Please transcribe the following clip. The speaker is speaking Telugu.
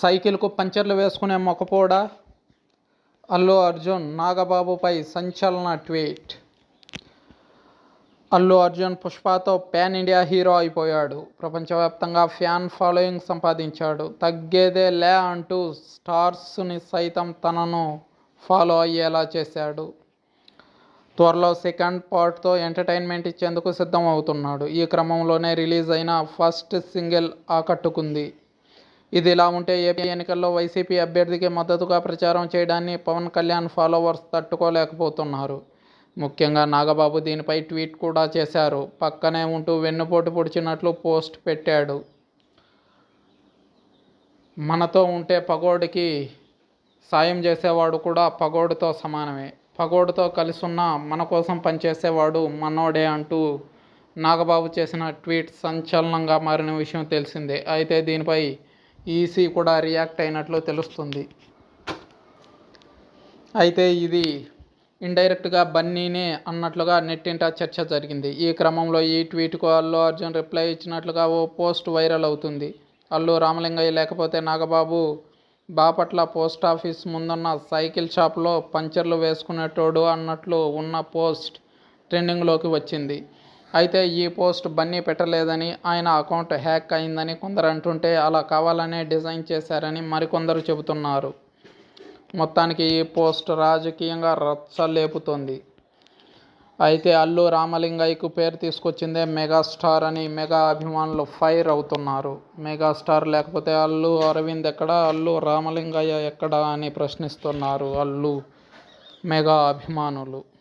సైకిల్కు పంచర్లు వేసుకునే మొక్కపోడ అల్లు అర్జున్ నాగబాబుపై సంచలన ట్వీట్. అల్లు అర్జున్ పుష్పతో ప్యాన్ ఇండియా హీరో అయిపోయాడు. ప్రపంచవ్యాప్తంగా ఫ్యాన్ ఫాలోయింగ్ సంపాదించాడు. తగ్గేదే లే అంటూ స్టార్స్ని సైతం తనను ఫాలో అయ్యేలా చేశాడు. త్వరలో సెకండ్ పార్ట్తో ఎంటర్టైన్మెంట్ ఇచ్చేందుకు సిద్ధం అవుతున్నాడు ఈ క్రమంలోనే రిలీజ్ అయిన ఫస్ట్ సింగిల్ ఆకట్టుకుంది. ఇది ఇలా ఉంటే ఏపీ ఎన్నికల్లో వైసీపీ అభ్యర్థికి మద్దతుగా ప్రచారం చేయడాన్ని పవన్ కళ్యాణ్ ఫాలోవర్స్ తట్టుకోలేకపోతున్నారు. ముఖ్యంగా నాగబాబు దీనిపై ట్వీట్ కూడా చేశారు. పక్కనే ఉంటూ వెన్నుపోటు పొడిచినట్లు పోస్ట్ పెట్టాడు. మనతో ఉంటే పగోడికి సాయం చేసేవాడు కూడా పగోడితో సమానమే. పగోడితో కలిసి ఉన్న మన కోసం పనిచేసేవాడు మనోడే అంటూ నాగబాబు చేసిన ట్వీట్ సంచలనంగా మారిన విషయం తెలిసిందే. అయితే దీనిపై ఈసీ కూడా రియాక్ట్ అయినట్లు తెలుస్తుంది. అయితే ఇది ఇండైరెక్ట్గా బన్నీనే అన్నట్లుగా నెట్టింట చర్చ జరిగింది. ఈ క్రమంలో ఈ ట్వీట్కు అల్లు అర్జున్ రిప్లై ఇచ్చినట్లుగా ఓ పోస్ట్ వైరల్ అవుతుంది. అల్లు రామలింగయ్య లేకపోతే నాగబాబు బాపట్ల పోస్ట్ ఆఫీస్ ముందున్న సైకిల్ షాప్లో పంచర్లు వేసుకునేటోడు అన్నట్లు ఉన్న పోస్ట్ ట్రెండింగ్లోకి వచ్చింది. అయితే ఈ పోస్ట్ బన్నీ పెట్టలేదని ఆయన అకౌంట్ హ్యాక్ అయిందని కొందరు అంటుంటే అలా కావాలనే డిజైన్ చేశారని మరికొందరు చెబుతున్నారు. మొత్తానికి ఈ పోస్ట్ రాజకీయంగా రచ్చలేపుతోంది. అయితే అల్లు రామలింగయ్యకు పేరు తీసుకొచ్చిందే మెగాస్టార్ అని మెగా అభిమానులు ఫైర్ అవుతున్నారు. మెగాస్టార్ లేకపోతే అల్లు అరవింద్ ఎక్కడ? అల్లు రామలింగయ్య ఎక్కడ? అని ప్రశ్నిస్తున్నారు అల్లు మెగా అభిమానులు.